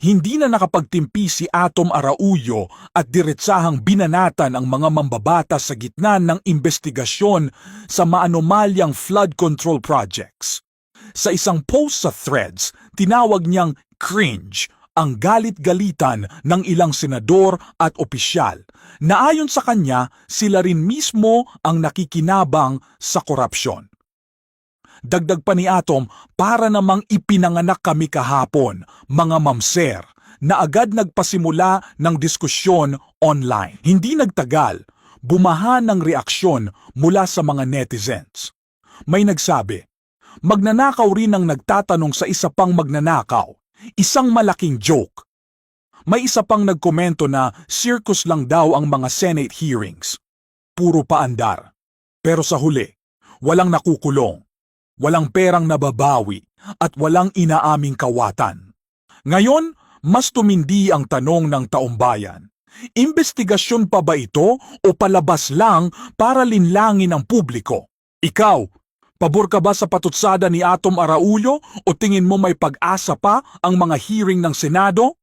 hindi na nakapagtimpi si Atom Araujo at diretsahang binanatan ang mga mambabata sa gitna ng investigasyon sa maanomalyang flood control projects. Sa isang post sa Threads, tinawag niyang cringe ang galit-galitan ng ilang senador at opisyal na ayon sa kanya sila rin mismo ang nakikinabang sa korupsyon. Dagdag pa ni Atom, para namang ipinanganak kami kahapon, mga mamser, na agad nagpasimula ng diskusyon online. Hindi nagtagal, bumaha ng reaksyon mula sa mga netizens. May nagsabi, magnanakaw rin ang nagtatanong sa isa pang magnanakaw. Isang malaking joke. May isa pang nagkomento na circus lang daw ang mga Senate hearings. Puro paandar. Pero sa huli, walang nakukulong, walang perang nababawi, at walang inaaming kawatan. Ngayon, mas tumindi ang tanong ng taumbayan. Investigasyon pa ba ito o palabas lang para linlangin ang publiko? Ikaw, pabor ka ba sa patutsada ni Atom Araulo o tingin mo may pag-asa pa ang mga hearing ng Senado?